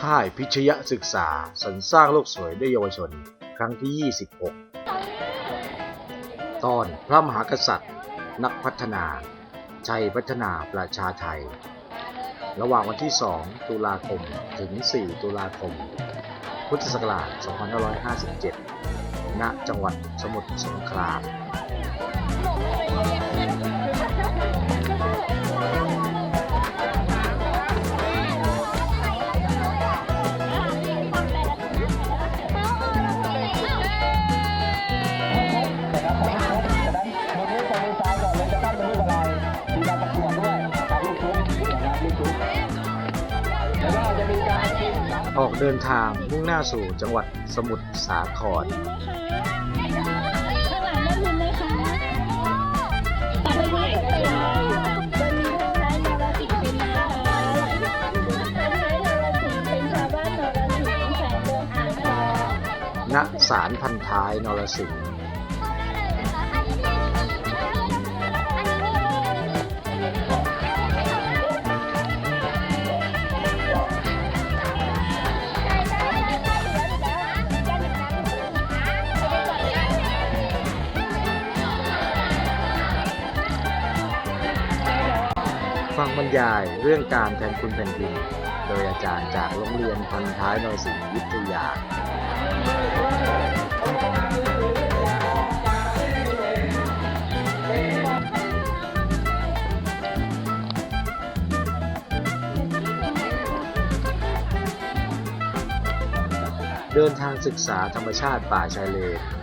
ค่ายพิชยศึกษาสรรสร้างโลกสวยด้วยเยาวชน ครั้งที่ 26 ตอนพระมหากษัตริย์ นักพัฒนา ชัยพัฒนาประชาไทย ระหว่างวันที่ 2 ตุลาคม ถึง 4 ตุลาคม พุทธศักราช 2557 ณ จังหวัดสมุทรสงคราม เดินทางมุ่งหน้าสู่จังหวัดสมุทรสาคร ณสารพันท้ายนรสิงห์ บรรยายเรื่องการแทนคุณแผ่นดิน โดยอาจารย์จากโรงเรียนพันท้ายนรสิงห์วิทยา เดินทางศึกษาธรรมชาติป่าชายเลน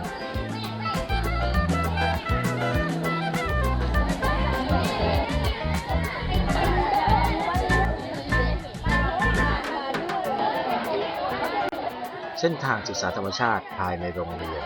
เส้นทางศึกษาธรรมชาติภายในโรงเรียน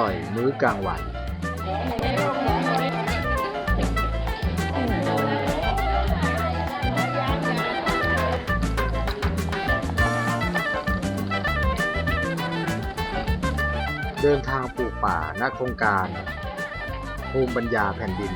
ร่อยมื้อกลางวันเดินทางปลูกป่าณโครงการภูมิปัญญาแผ่นดิน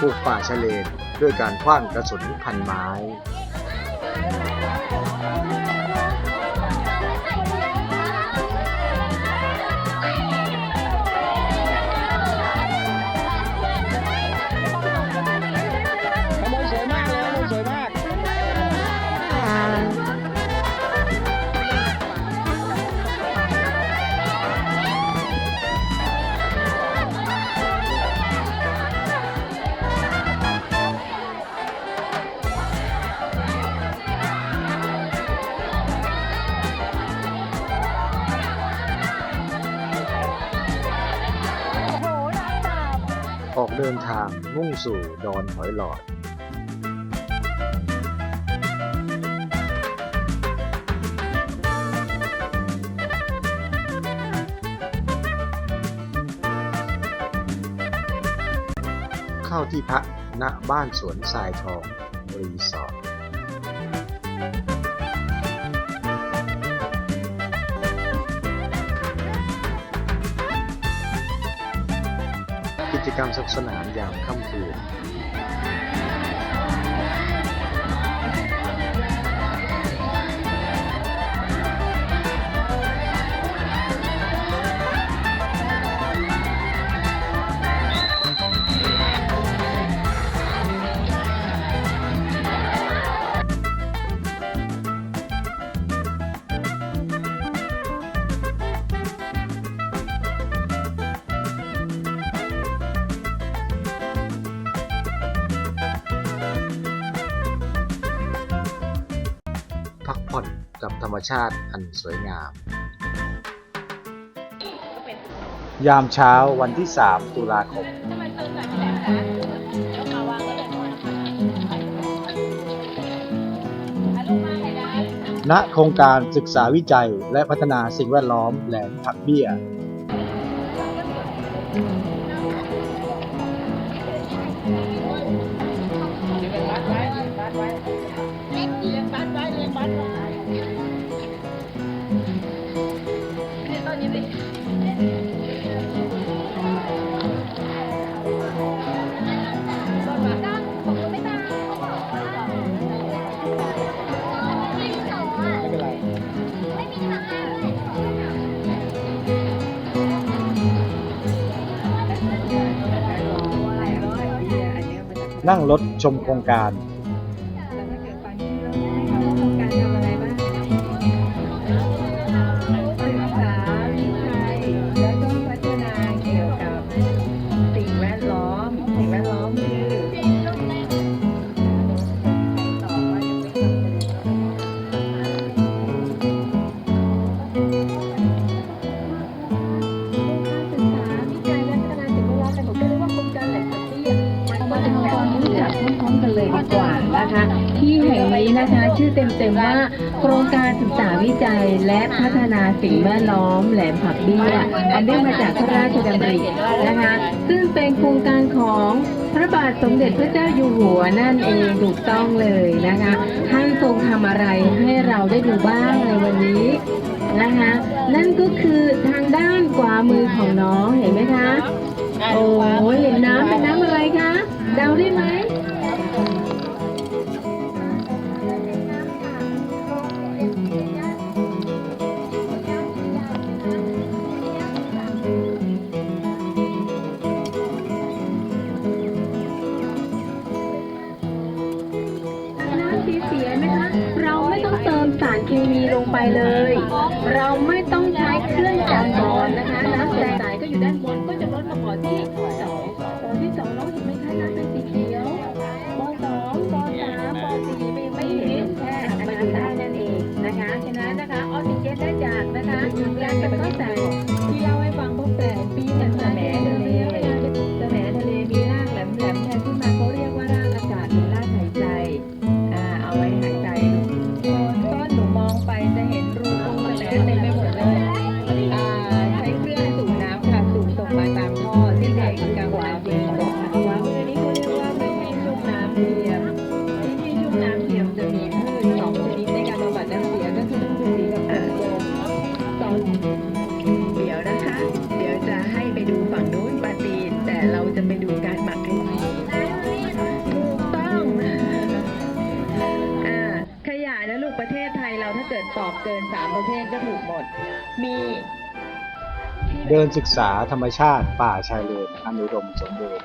ปลูกป่าชะเลนด้วยการคว้างกระสุนพันไม้ เดินทางมุ่งสู่ดอนหอยหลอดเข้าที่พักณบ้านสวนทรายทองรีสอร์ท กิจกรรมสนุกสนานยามค่ำคืน รรมชาติอันสวยงาม ยามเช้าวันที่ 3 ตุลาคมณโครงการศึกษาวิจัยและพัฒนาสิ่งแวดล้อมแหลมผักเบี้ย นั่งรถชมโครงการ ดีกว่านะคะ ที่แห่งนี้นะคะชื่อเต็มๆว่า โครงการศึกษาวิจัยและพัฒนาสิ่งแวดล้อมแหลมผักเบี้ยอันเนื่องมาจากพระราชดำรินะคะ ซึ่งเป็นโครงการของพระบาทสมเด็จพระเจ้าอยู่หัวนั่นเองถูกต้องเลยนะคะท่านทรงทำอะไรให้เราได้ดูบ้างในวันนี้นะคะนั่นก็คือทางด้านขวามือของน้องเห็นไหมคะโอ้เห็นน้ำเป็น น้ำเทียมจะมีพืชสองชนิดในการบำบัดน้ำเสียก็คือต้นทุนกับต้นโยมสองเดี๋ยวนะคะ เดี๋ยวจะให้ไปดูฝั่งนู้นปาตีนแต่เราจะไปดูการหมักให้ถูกต้องอ่าขยะนะลูกประเทศไทยเราถ้าเกิดตอบเกินสามประเภทก็ถูกหมด มีเดินศึกษาธรรมชาติป่าชายเลนอันอุดมสมบูรณ์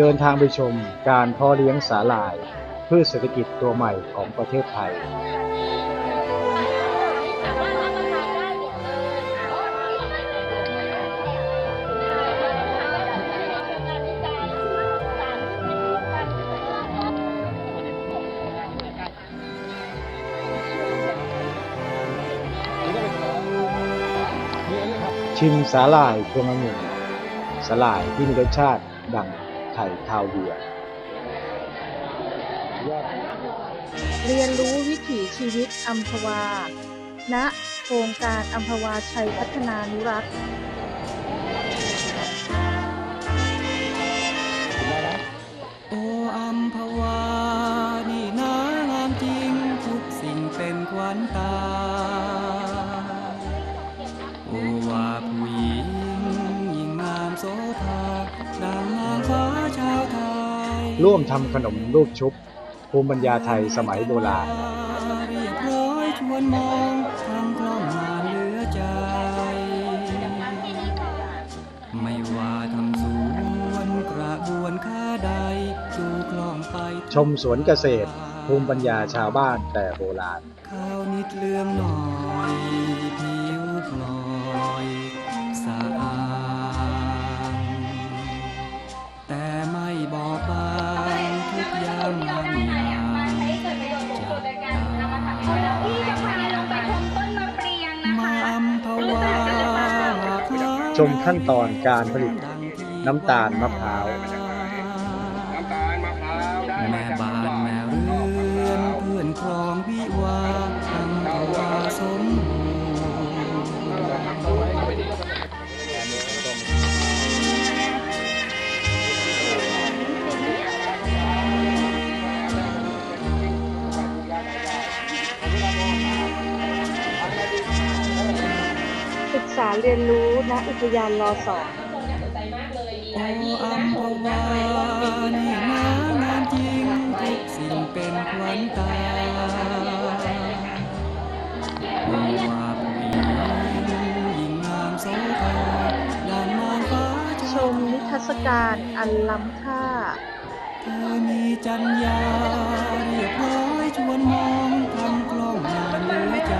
เดินทางไปชมการเพาะเลี้ยงสาหร่ายพืชเศรษฐกิจตัวใหม่ของประเทศไทย ชิมสาหร่ายพวงองุ่นสาหร่ายที่มีรสชาติดัง ไข่คาวเวียร์เรียนรู้วิถีชีวิตอัมพวา ณ โครงการอัมพวาชัยพัฒนานุรักษ์โออัมพวา ร่วมทำขนมรูปชุบ ภูมิปัญญาไทยสมัยโบราณเรียบร้อยชวนมองทำคล่องงานเหลือใจไม่ว่าทำสวนกระบวนค้าใดดูคล่องไปชมสวนเกษตร ภูมิปัญญาชาวบ้านแต่โบราณข้าวนิดเหลืองหน่อย ชมขั้นตอนการผลิตน้ำตาลมะพร้าว ษาเรียนรู้ณอุทยานรอสองโอ้อัมพวานี่นางามจริงทุกสิ่งเป็นขวัญตาไม่ว่าผู้หญิงยิ่งงามโสภาด้านนางฟ้าชมนิทรรศการอันล้ำค่าเธอมีจัญญาเรียบร้อยชวนมองทำกล้องงานเหลือใจ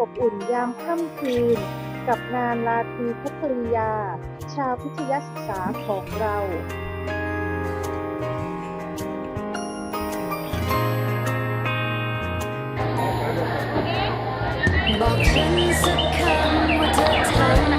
อบอุ่นยามค่ำคืน กับงานลาตรีพุทริยา ชาวพิทยศึกษาของเราบอกฉันสักคำว่าเธอทำ